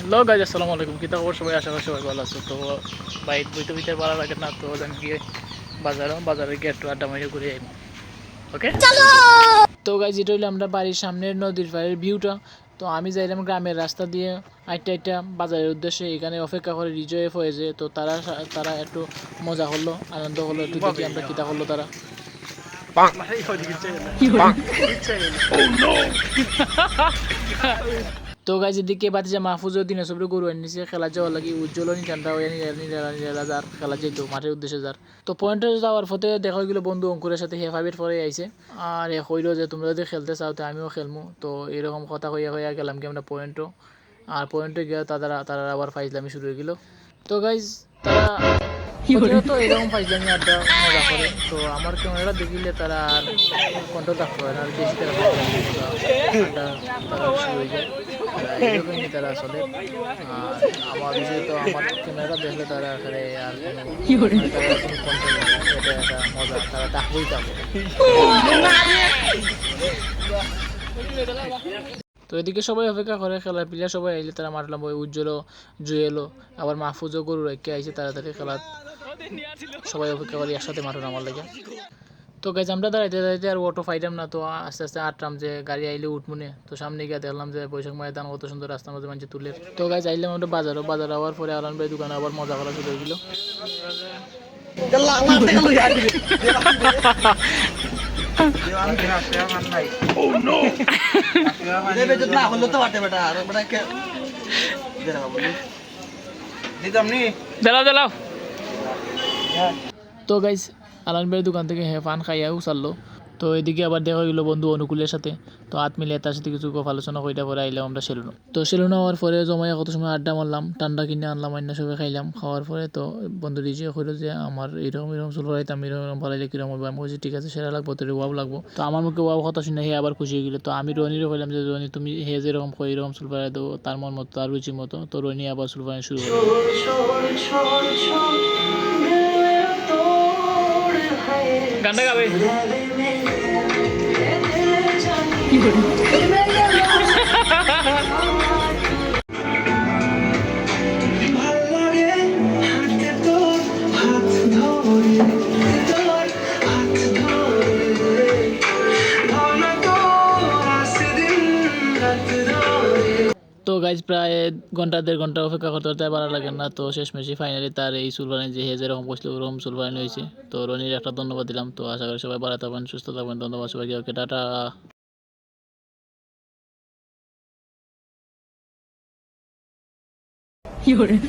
Hello guys আসসালামু আলাইকুম। কিতা খবর সবাই? আশা করি সবাই ভালো আছো। তো বাইক বইতে বইতে ভালো লাগে না তো আমি গিয়ে বাজারও বাজারে গিয়ে একটু আড্ডা মারিয়ে ঘুরে আইব ওকে তো গাইজ এটা হইল আমরা বাড়ির সামনের নদীর পাড়ের ভিউটা তো আমি যাইলাম গ্রামের রাস্তা দিয়ে আইটা আইটা বাজারের উদ্দেশ্যে। এখানে অপেক্ষা করে রিজয়েফ হয়েছে তো তারা তারা একটু মজা হলো আনন্দ হলো একটু দেখি আমরা কিতা করল তারা। তো গাইজ, এদিকে বাতিজা মাহফুজও দিনে সবরে গরু আনিছে, খেলা যাওয়ার লাগি উজ্জ্বল নিচানটা হয়ে নিজেরা যার, খেলা যেত, মাঠের উদ্দেশ্যে যার। তো পয়েন্টে যাওয়ার পথে দেখা গেলো বন্ধু অঙ্কুরের সাথে হে ফাইভের পরে আইছে। আর এ কইল যে, তোমরা যদি খেলতে চাও, তো আমিও খেলমু। তো এরকম কথা হইয়া হইয়া গেলাম কি আমরা পয়েন্টও আর পয়েন্টে গিয়ে তারা তারা আবার ফাইজলামি শুরু হয়ে গেল। তো গাইজ, তারা প্রতিনিয়ত এরকম ফাইজলামি আড্ডা মজা করে তো আমার ক্যামেরা দেখিলে তারা আর কন্ট্রোল রাখতে পারে না আর বেশি তারা আড্ডা তারা শুরু হয়ে যায় তারা এরকমই তারা আসলে আমার বিষয়ে তো আমার ক্যামেরা দেখলে তারা আসলে আর কোনো কন্ট্রোল এটা একটা মজা তারা থাকবেই থাকবে তো এদিকে সবাই অপেক্ষা করে খেলার প্লেয়ার সবাই আইলে তারা মারলাম ওই উজ্জ্বল জুয়েলও আবার মাহফুজও গরু রেখে আইছে তাড়াতাড়ি খেলা সবাই অপেক্ষা করি একসাথে মাঠুন আমার লাগে তো গাছ আমরা দাঁড়াইতে দাঁড়াইতে আর অটো ফাইটাম না তো আস্তে আস্তে আটলাম যে গাড়ি আইলে উঠমুনে তো সামনে গিয়ে দেখলাম যে বৈশাখ ময়দান কত সুন্দর রাস্তার মধ্যে মানুষ তুলে তো গাছ আইলাম আমরা বাজারও বাজার আবার পরে আলান ভাই দোকানে আবার মজা করা শুরু হয়ে গেলো দাঁড়াও দাঁড়াও তো গাইস আলান ভাইয়ের দোকান থেকে হ্যাঁ পান খাইয়াও চাললো তো এদিকে আবার দেখা গেলো বন্ধু অনুকূলের সাথে। তো হাত মিলিয়ে তার সাথে কিছু গপ আলোচনা কইটা পরে আইলাম আমরা সেলুনো। তো সেলুনো হওয়ার পরে জমাইয়া কত সময় আড্ডা মারলাম ঠান্ডা কিনে আনলাম অন্য সবাই খাইলাম। খাওয়ার পরে তো বন্ধু রিজে কইলো যে আমার এরকম এরকম চুল ফালাইতাম এরকম এরকম ফালাইলে কীরকম হবে? আমি বলছি ঠিক আছে সেরা লাগবো তোর ওয়াও লাগবো। তো আমার মুখে ওয়াও কথা শুনে হে আবার খুশি হয়ে গেলো। তো আমি রনিরও কইলাম যে রনি তুমি হে যেরকম কই এরকম চুল ফালাই দেবো তার মন মতো তার রুচি মতো। তো রনি আবার চুল ফালাই শুরু করল। গানটা গাবে? তো গাইজ প্রায় ঘণ্টা, দেড় ঘণ্টা অপেক্ষা করতে করতে ভালো লাগে না। তো শেষমেশি ফাইনালি তার এই সুলবানি যে হে যেরকম বসল ওরকম সুলবানি হয়েছে। তো রনির একটা ধন্যবাদ দিলাম। তো আশা করি সবাই ভালো থাকবেন, সুস্থ থাকবেন। ধন্যবাদ সবাইকে। ওকে, টাটা। 有人。